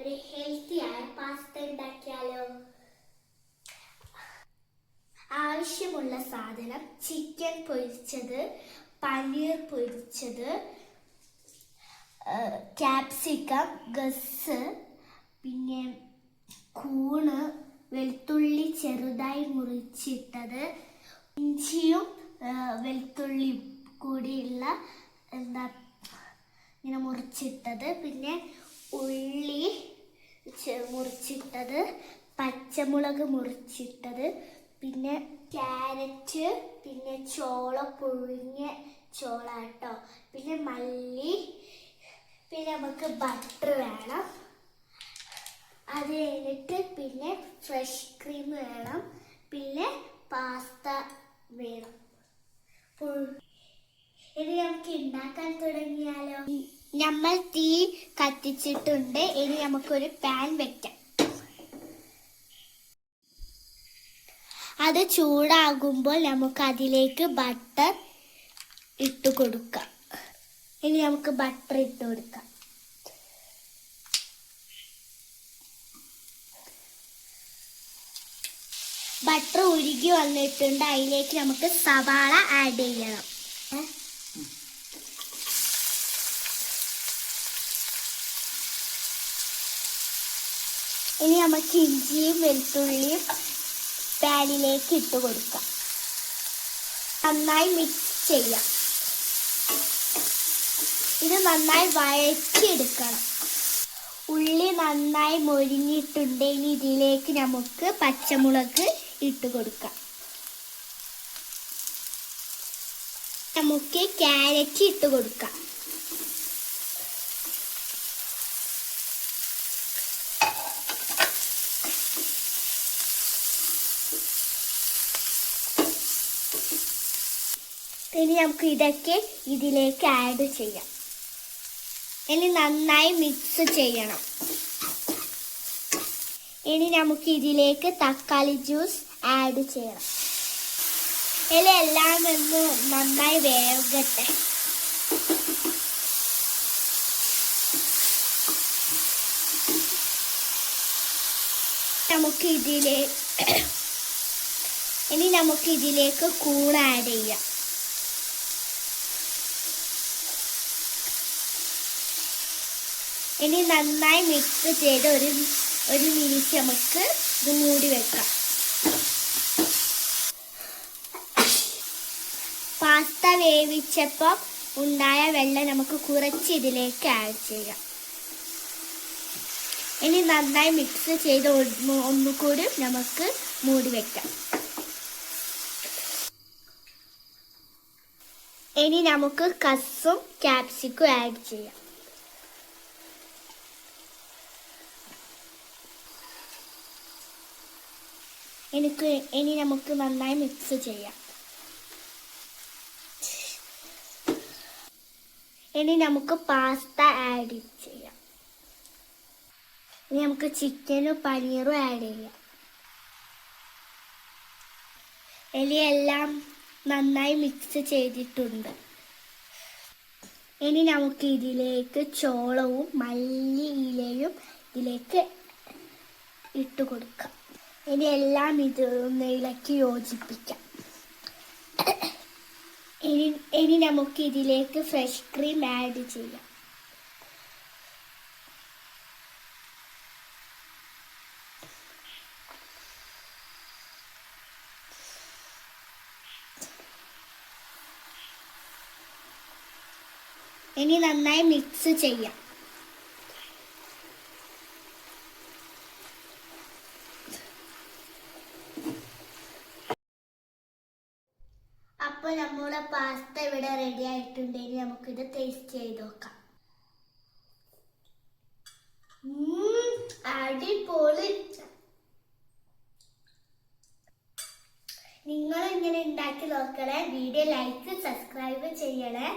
ഒരു ഹെൽത്തി ആയ പാസ്ത ഉണ്ടാക്കിയാലോ? ആവശ്യമുള്ള സാധനം ചിക്കൻ പൊരിച്ചത് പനീർ പൊരിച്ചത് ക്യാപ്സിക്കം ഗസ് പിന്നെ കൂണ് വെളുത്തുള്ളി ചെറുതായി മുറിച്ചിട്ടത് ഇഞ്ചിയും വെളുത്തുള്ളി കൂടിയുള്ള എന്താ ഇങ്ങനെ മുറിച്ചിട്ടത് പിന്നെ ഉള്ളി മുറിച്ചിട്ടത് പച്ചമുളക് മുറിച്ചിട്ടത് പിന്നെ ക്യാരറ്റ് പിന്നെ ചോള പുഴുങ്ങിയ ചോള കേട്ടോ പിന്നെ മല്ലി പിന്നെ നമുക്ക് ബട്ടർ വേണം. അത് കഴിഞ്ഞിട്ട് പിന്നെ ഫ്രഷ് ക്രീം വേണം. പിന്നെ പാസ്ത വേണം. ഇനി നമുക്ക് ഉണ്ടാക്കാൻ തുടങ്ങിയാലോ? നമ്മൾ തീ കത്തിച്ചിട്ടുണ്ട്. ഇനി നമുക്കൊരു പാൻ വെക്കാം. അത് ചൂടാകുമ്പോൾ നമുക്ക് അതിലേക്ക് ബട്ടർ ഇട്ട് കൊടുക്കാം. ഇനി നമുക്ക് ബട്ടർ ഇട്ട് കൊടുക്കാം. ബട്ടർ ഉരുകി വന്നിട്ടുണ്ട്. അതിലേക്ക് നമുക്ക് സവാള ആഡ് ചെയ്യണം. ഇനി നമുക്ക് ഇഞ്ചിയും വെളുത്തുള്ളിയും പാനിലേക്ക് ഇട്ട് കൊടുക്കാം. നന്നായി മിക്സ് ചെയ്യാം. ഇത് നന്നായി വഴറ്റിയെടുക്കണം. ഉള്ളി നന്നായി മൊരിഞ്ഞിട്ടുണ്ട്. ഇനി ഇതിലേക്ക് നമുക്ക് പച്ചമുളക് ഇട്ട് കൊടുക്കാം. നമുക്ക് ക്യാരറ്റ് ഇട്ട് കൊടുക്കാം. ഇനി നമുക്ക് ഇതൊക്കെ ഇതിലേക്ക് ആഡ് ചെയ്യാം. ഇനി നന്നായി മിക്സ് ചെയ്യണം. ഇനി നമുക്ക് ഇതിലേക്ക് തക്കാളി ജ്യൂസ് ആഡ് ചെയ്യണം. ഇനി എല്ലാം ഒന്ന് നന്നായി വേവട്ടെ. നമുക്ക് ഇതിലേക്ക് ഇനി നമുക്ക് ഇതിലേക്ക് കൂൺ ആഡ് ചെയ്യാം. ഇനി നന്നായി മിക്സ് ചെയ്ത് ഒരു ഒരു മിനിറ്റ് നമുക്ക് ഇത് മൂടി വെക്കാം. പാസ്ത വേവിച്ചപ്പോൾ ഉണ്ടായ വെള്ളം നമുക്ക് കുറച്ച് ഇതിലേക്ക് ആഡ് ചെയ്യാം. ഇനി നന്നായി മിക്സ് ചെയ്ത് ഒന്ന് ഒന്നുകൂടി നമുക്ക് മൂടി വെക്കാം. ഇനി നമുക്ക് കസും ക്യാപ്സിക്കും ആഡ് ചെയ്യാം. എനിക്ക് ഇനി നമുക്ക് നന്നായി മിക്സ് ചെയ്യാം. ഇനി നമുക്ക് പാസ്ത ആഡ് ചെയ്യാം. ഇനി നമുക്ക് ചിക്കനും പനീറും ആഡ് ചെയ്യാം. ഇനി എല്ലാം നന്നായി മിക്സ് ചെയ്തിട്ടുണ്ട്. ഇനി നമുക്ക് ഇതിലേക്ക് ചോളവും മല്ലി ഇലയും ഇതിലേക്ക് ഇട്ട് കൊടുക്കാം. ഇനി എല്ലാം ഇത് ഇളക്കി യോജിപ്പിക്കാം. ഇനി ഇനി നമുക്ക് ഇതിലേക്ക് ഫ്രഷ് ക്രീം ആഡ് ചെയ്യാം. ഇനി നന്നായി മിക്സ് ചെയ്യാം. നമ്മുടെ പാസ്ത ഇവിടെ റെഡി ആയിട്ടുണ്ട് ഇനി നമുക്കിത് ടേസ്റ്റ് ചെയ്ത് നോക്കാം. അടിപൊളി. നിങ്ങൾ ഇങ്ങനെ ഉണ്ടാക്കി നോക്കണേ? വീഡിയോ ലൈക്ക് സബ്സ്ക്രൈബ് ചെയ്യണേ.